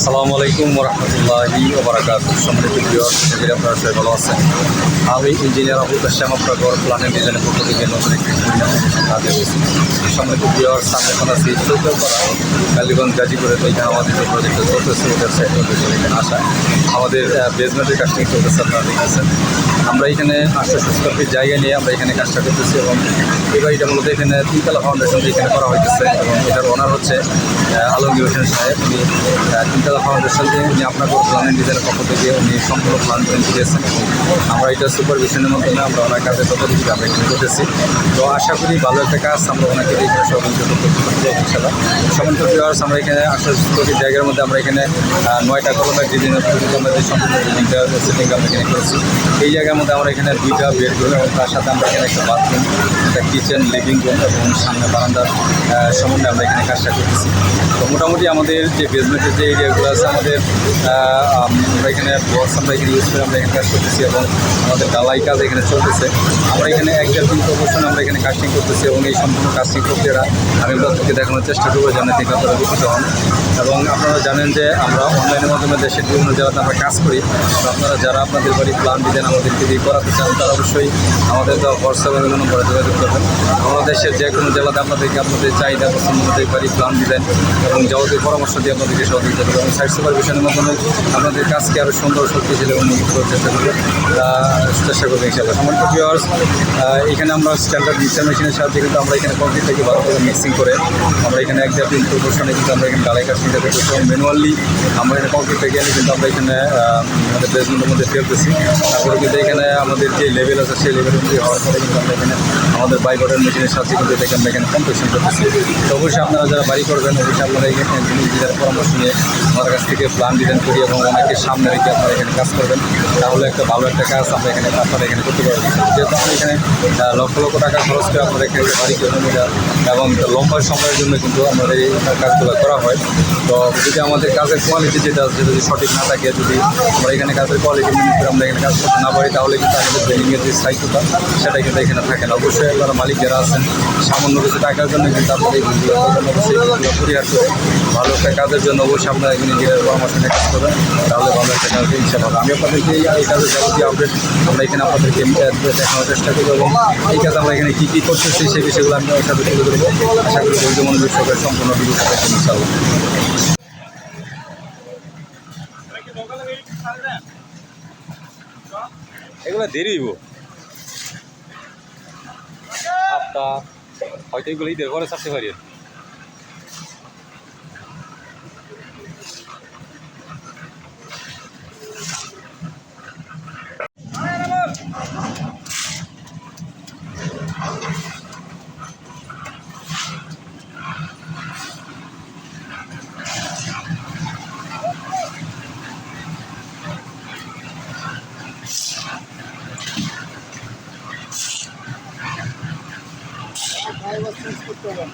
আসসালামু আলাইকুম রহমতুল্লাহি ওবরাকাত সম্মানিত প্রিয় আপনারা সবাই ভালো আছেন। আমি ইঞ্জিনিয়ার আবুল কাশ্যাম আপনার প্ল্যানের ডিজাইনের পক্ষ থেকে নতুন একটি হয়েছি। সম্মানিত প্রিয় সামনে এখন আছি চৌদ্দপাড়া কালীগঞ্জ গাজীপুরে। তো এখানে আমাদের যে প্রজেক্টটা চলতেছে ওটার সাইড এখানে আসা। আমাদের বেসমেন্টের কাজটি চলতেছে, আপনারা দেখতেছেন। আমরা এখানে আটশো ফিট জায়গা নিয়ে আমরা এখানে কাজটা করতেছি এবং এই বাড়িটা মূলত এখানে তিনতলা ফাউন্ডেশন এখানে করা হইতেছে এবং এটার ওনার হচ্ছে আলমগীর হোসেন সাহেব। উনি তিনতলা ফাউন্ডেশন দিয়ে উনি আপনার প্ল্যানের ডিজাইনের পক্ষ থেকে উনি সম্পূর্ণ প্ল্যান করে দিয়েছেন আমরা এটা সুপারভিশনের মাধ্যমে আমরা ওনার কাজে আমরা এখানে করতেছি। তো আশা করি ভালো একটা কাজ আমরা ওনাকে এখানে সহযোগিতা সমন্ত ভিউয়ার্স আমরা এখানে আটশো কোটি জায়গার মধ্যে আমরা এখানে নয়টা কলমের পদ্ধতি আমরা যে সম্পূর্ণ বিল্ডিংটা সেটিং আমরা এখানে করেছি, এই জায়গার মধ্যে আমরা এখানে দুইটা বেডরুম এবং তার সাথে আমরা এখানে একটা বাথরুম একটা কিচেন লিভিং রুম এবং সামনে বারান্দার সম্বন্ধে আমরা এখানে কাজটা করতেছি। তো মোটামুটি আমাদের যে বেসমেন্টের যে এরিয়াগুলো আছে আমাদের আমরা এখানে বক্স আমরা এখানে ইউজ করে আমরা এখানে কাজ করতেছি এবং আমাদের ডালাই কাজ এখানে চলতেছে। আমরা এখানে এক দেড় দিন প্রদর্শন আমরা এখানে কাস্টিং করতেছি এবং এই সম্পূর্ণ কাস্টিং প্রক্রিয়াটা আমি আপনাদেরকে দেখানোর চেষ্টা করব জানা থেকে আপনারা উপকৃত হন। এবং আপনারা জানেন যে আমরা অনলাইনের মাধ্যমে দেশের বিভিন্ন জেলাতে আমরা কাজ করি। আপনারা যারা আপনাদের বাড়ির প্ল্যান ডিজাইন আমাদেরকে দিয়ে করাতে চান, তারা অবশ্যই আমাদের তো হোয়াটসঅ্যাপ এবং নম্বরে যোগাযোগ করবেন। আমরা দেশের যে কোনো জেলাতে আপনাদেরকে আপনাদের চাহিদা পছন্দ বাড়ি প্ল্যান ডিজাইন এবং যাবতীয় পরামর্শ দিয়ে আপনাদেরকে সহযোগিতা করব। এবং সাইট সুপারভিশনের মাধ্যমে আপনাদের কাজকে আরও সুন্দর শক্তিশালী নিযুক্ত করার চেষ্টা করব। চেষ্টা করব ইনশাআল্লাহ। সম্মানিত ভিউয়ার্স এখানে আমরা স্ট্যান্ডার্ড মিক্সার মেশিনের সাহায্যে কিন্তু আমরা এখানে কমপ্লিট থেকে ভালো করে মিক্সিং করে আমরা এখানে এক জাতীয় প্রদর্শনে কিন্তু আমরা এখানে ডালাই কাস্টিংটা করতেছি এবং ম্যানুয়ালি আমরা এখানে কমপ্লিট থেকে গেলে কিন্তু আমরা এখানে আমাদের বেসমেন্টের মধ্যে ফেলতেছি তারপরে কিন্তু এখানে আমাদের যে লেভেল আছে, সেই লেভেল অনুযায়ী হওয়ার পরে কিন্তু আমরা এখানে আমাদের বাইকটার মেশিনের সাহায্যে কিন্তু এটাকে আমরা এখানে কম্পিটিশন করতেছি। তো অবশ্যই আপনারা যারা বাড়ি করবেন, অবশ্যই আপনারা এখানে পরামর্শ নিয়ে আমাদের কাছ থেকে প্ল্যান ডিজাইন করি এবং অনেকের সামনে রেখে আপনারা এখানে কাজ করবেন। তাহলে একটা ভালো একটা কাজ আমরা এখানে আপনারা এখানে করতে পারবেন যেহেতু আমরা এখানে লক্ষ লক্ষ টাকা খরচ করে আপনারা এখানে বাড়ি এটা এবং লম্বা সময়ের জন্য কিন্তু আমাদের এই কাজগুলো করা হয়। তো যদি আমাদের কাজের কোয়ালিটি যেটা আছে, যদি সঠিক না থাকে, যদি আমরা এখানে কাজের কোয়ালিটি মেনে করে আমরা এখানে কাজ করতে না পারি, তাহলে কিন্তু আমাদের ট্রেনিংয়ের যে সাইকেলটা সেটা কিন্তু এখানে থাকে না। অবশ্যই আপনারা মালিক যারা আছেন, সামান্য কিছু টাকার জন্য কিন্তু আপনারা এই পরিহার করে ভালো একটা কাজের জন্য অবশ্যই আপনারা এখানে নিজের পরামর্শ কাজ করবেন, তাহলে ভালো একটা কাজ ইনশাআল্লাহ। আমি আপনাদেরকে এই যাবতীয় আপডেট আমরা এখানে আপনাদেরকে দেখানোর চেষ্টা করব এবং এই কাজ আমরা এখানে কী কী করতেছি, সেই বিষয়গুলো আমি আপনার সাথে তুলে ধরবো। আশা করি মনোযোগ সম্পূর্ণ এগুলো দেরি হইব। হয়তো এগুলো ঈদের পরে ছাড়তে পারি। আইওয়াজ চেঞ্জ করতে হবে।